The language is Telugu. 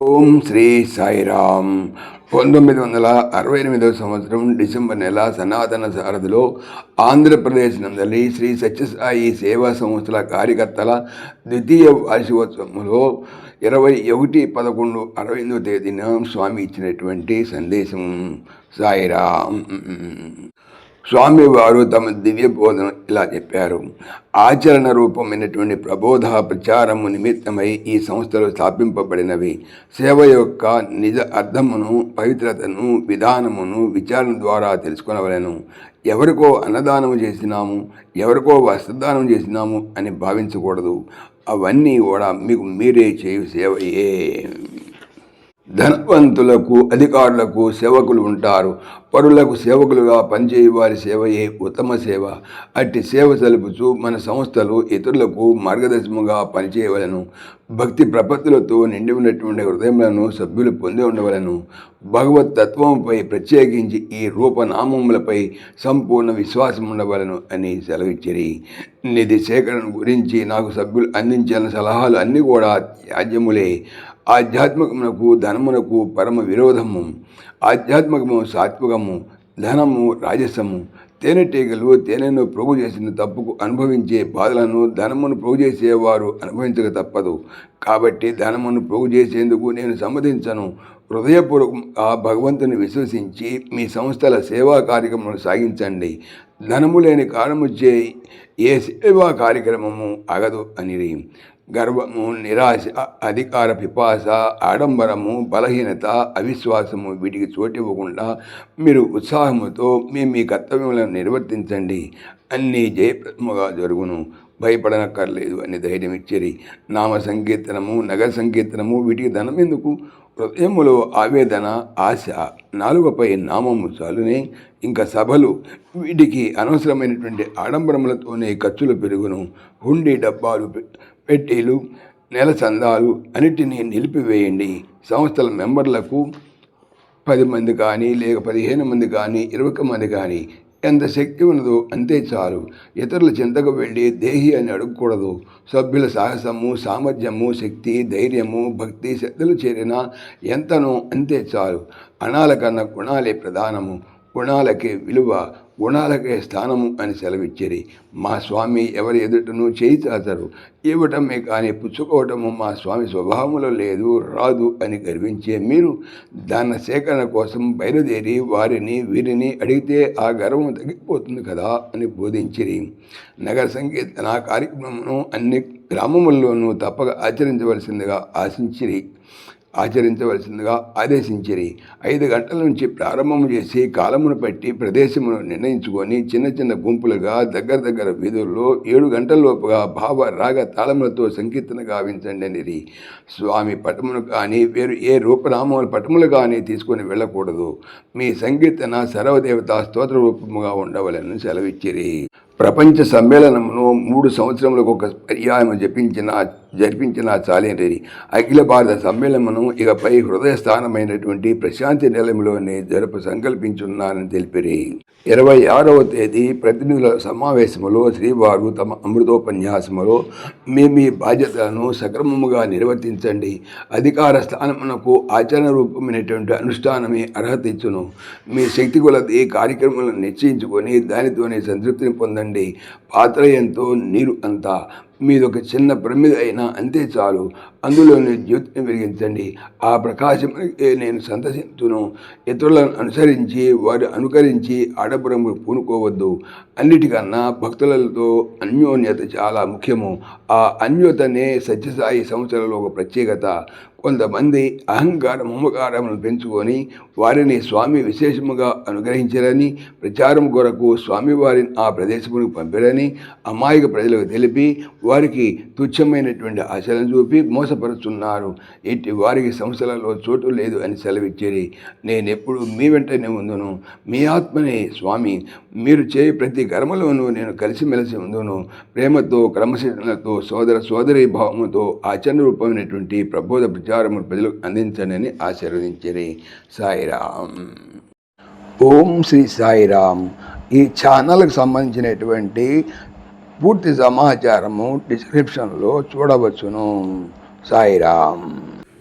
ఓం శ్రీ సాయిరామ్. పంతొమ్మిది వందల అరవై ఎనిమిదవ సంవత్సరం డిసెంబర్ నెల సనాతన సారథిలో ఆంధ్రప్రదేశ్ నందలి శ్రీ సత్యసాయి సేవా సంస్థల కార్యకర్తల ద్వితీయ వార్షికోత్సవంలో ఇరవై ఒకటి పదకొండు అరవై ఎనిమిదవ తేదీన స్వామి ఇచ్చినటువంటి సందేశం. సాయిరామ్. స్వామివారు తమ దివ్య బోధన ఇలా చెప్పారు. ఆచరణ రూపమైనటువంటి ప్రబోధ ప్రచారము నిమిత్తమై ఈ సంస్థలు స్థాపింపబడినవి. సేవ యొక్క నిజ అర్థమును పవిత్రతను విధానమును విచారణ ద్వారా తెలుసుకునవలను. ఎవరికో అన్నదానము చేసినాము ఎవరికో వస్త్రదానం చేసినాము అని భావించకూడదు. అవన్నీ కూడా మీకు మీరే చేయు సేవయే. ధనవంతులకు అధికారులకు సేవకులు ఉంటారు. పరులకు సేవకులుగా పనిచేయ వారి సేవయే ఉత్తమ సేవ. అట్టి సేవ సలుపుచు మన సంస్థలు ఇతరులకు మార్గదర్శముగా పనిచేయవలను. భక్తి ప్రపత్తులతో నిండి ఉన్నటువంటి హృదయములను సభ్యులు పొంది ఉండవలను. భగవత్ తత్వంపై ప్రత్యేకించి ఈ రూపనామములపై సంపూర్ణ విశ్వాసం ఉండవలను అని సెలవిచ్చిరి. నిధి సేకరణ గురించి నాకు సభ్యులు అందించిన సలహాలు అన్నీ కూడా త్యాజ్యములే. ఆధ్యాత్మికమునకు ధనమునకు పరమ విరోధము ఆధ్యాత్మికము సాత్వికము ధనము రాజసము. తేనెటీగలు తేనెను ప్రోగు చేసిన తప్పుకు అనుభవించే బాధలను ధనమును ప్రోగు చేసేవారు అనుభవించక తప్పదు. కాబట్టి ధనమును ప్రోగు చేసేందుకు నేను సమ్మతించను. హృదయపూర్వకంగా భగవంతుని విశ్వసించి మీ సంస్థల సేవా కార్యక్రమం సాగించండి. ధనము లేని కారణముచ్చే ఏ సేవా కార్యక్రమము అగదు అనిరి. గర్వము నిరాశ అధికార పిపాస ఆడంబరము బలహీనత అవిశ్వాసము వీటికి చోటివ్వకుండా మీరు ఉత్సాహముతో మీ మీ కర్తవ్యములను నిర్వర్తించండి. అన్నీ జయప్రదముగా జరుగును. భయపడనక్కర్లేదు అని ధైర్యం ఇచ్చిరి నామ సంకీర్తనము నగర సంకీర్తనము వీటికి ధనం ఎందుకు హృదయములో ఆవేదన ఆశ నాలుగపై నామము చాలునే ఇంకా సభలు వీటికి అనవసరమైనటువంటి ఆడంబరములతోనే ఖర్చులు పెరుగును. హుండీ డబ్బాలు పెట్టీలు నెల చందాలు అన్నిటినీ నిలిపివేయండి. సంస్థల మెంబర్లకు పది మంది కానీ లేక పదిహేను మంది కానీ ఇరవై మంది కానీ ఎంత శక్తి ఉన్నదో అంతే చాలు. ఇతరుల చింతకు వెళ్ళి దేహి అని అడగకూడదు. సభ్యుల సాహసము సామర్థ్యము శక్తి ధైర్యము భక్తి శ్రద్ధలు చేరిన ఎంతనో అంతే చాలు. అణాల కన్నా గుణాలే ప్రధానము. గుణాలకే విలువ. గుణాలకే స్థానము అని సెలవిచ్చిరి మా స్వామి ఎవరి ఎదుటను చేయి చాచరు. ఇవ్వటమే కానీ పుచ్చుకోవటము మా స్వామి స్వభావంలో లేదు రాదు అని గర్వించే మీరు దాన సేకరణ కోసం బయలుదేరి వారిని వీరిని అడిగితే ఆ గర్వం తగ్గిపోతుంది కదా అని బోధించిరి. నగర సంకీర్తన కార్యక్రమమును అన్ని గ్రామముల్లోనూ తప్పక ఆచరించవలసిందిగా ఆశించిరి. ఆచరించవలసిందిగా ఆదేశించిరి. ఐదు గంటల నుంచి ప్రారంభం చేసి కాలమును పట్టి ప్రదేశమును నిర్ణయించుకొని చిన్న చిన్న గుంపులుగా దగ్గర దగ్గర వీధుల్లో ఏడు గంటల లోపుగా భావ రాగ తాళములతో సంకీర్తన గావించండి అనిరి. స్వామి పటమును కానీ వేరు ఏ రూపనామముల పటములు కానీ తీసుకొని వెళ్ళకూడదు. మీ సంకీర్తన సర్వదేవత స్తోత్ర రూపముగా ఉండవలని సెలవిచ్చిరి. ప్రపంచ సమ్మేళనమును మూడు సంవత్సరములకు ఒక పర్యాయము జపించిన జరిపించిన చాలేంటిది? అఖిల భారత సమ్మేళనమును ఇకపై హృదయ స్థానమైనటువంటి ప్రశాంతి నిలయంలోనే జరుపు సంకల్పించున్నానని తెలిపిరి. ఇరవై ఆరవ తేదీ ప్రతినిధుల సమావేశములో శ్రీవారు తమ అమృతోపన్యాసములో మీ మీ బాధ్యతలను సక్రమముగా నిర్వర్తించండి. అధికార స్థానమునకు ఆచరణ రూపమైనటువంటి అనుష్ఠానమే అర్హత ఇచ్చును. మీ శక్తి కొలది కార్యక్రమాలను నిశ్చయించుకొని దానితోనే సంతృప్తిని పొందండి. పాత్ర ఎంతో నీరు అంతా మీదొక చిన్న ప్రమిద అయినా అంతే చాలు. అందులోని జ్యోతిని వెలిగించండి. ఆ ప్రకాశం నేను సంతసించును ఇతరులను అనుసరించి వారు అనుకరించి ఆడపురము పూనుకోవద్దు. అన్నిటికన్నా భక్తులతో అన్యోన్యత చాలా ముఖ్యము. ఆ అన్యోతనే సత్యసాయి సంస్థలలో ఒక ప్రత్యేకత. కొంతమంది అహంకార మమకారములను పెంచుకొని వారిని స్వామి విశేషముగా అనుగ్రహించారని ప్రచారం కొరకు స్వామివారిని ఆ ప్రదేశమునికి పంపారని అమాయక ప్రజలకు తెలిపి వారికి తుచ్చమైనటువంటి ఆశలను చూపి మోసపరుచున్నారు. ఇట్టి వారికి సంస్థలలో చోటు లేదు అని సెలవిచ్చేది నేను ఎప్పుడు మీ వెంటనే ఉందును. మీ ఆత్మనే స్వామి. మీరు చేయ ప్రతి కర్మలోనూ నేను కలిసిమెలిసి ఉందును. ప్రేమతో క్రమశిక్షణతో సోదర సోదరీ భావముతో ఆచరణ రూపమైనటువంటి ప్రబోధ ప్రచారము ప్రజలకు అందించనని ఆశీర్వదించరి. సాయిరామ్. ఓం శ్రీ సాయిరామ్. ఈ ఛానల్కి సంబంధించినటువంటి పూర్తి సమాచారము డిస్క్రిప్షన్లో చూడవచ్చును. సాయిరామ్.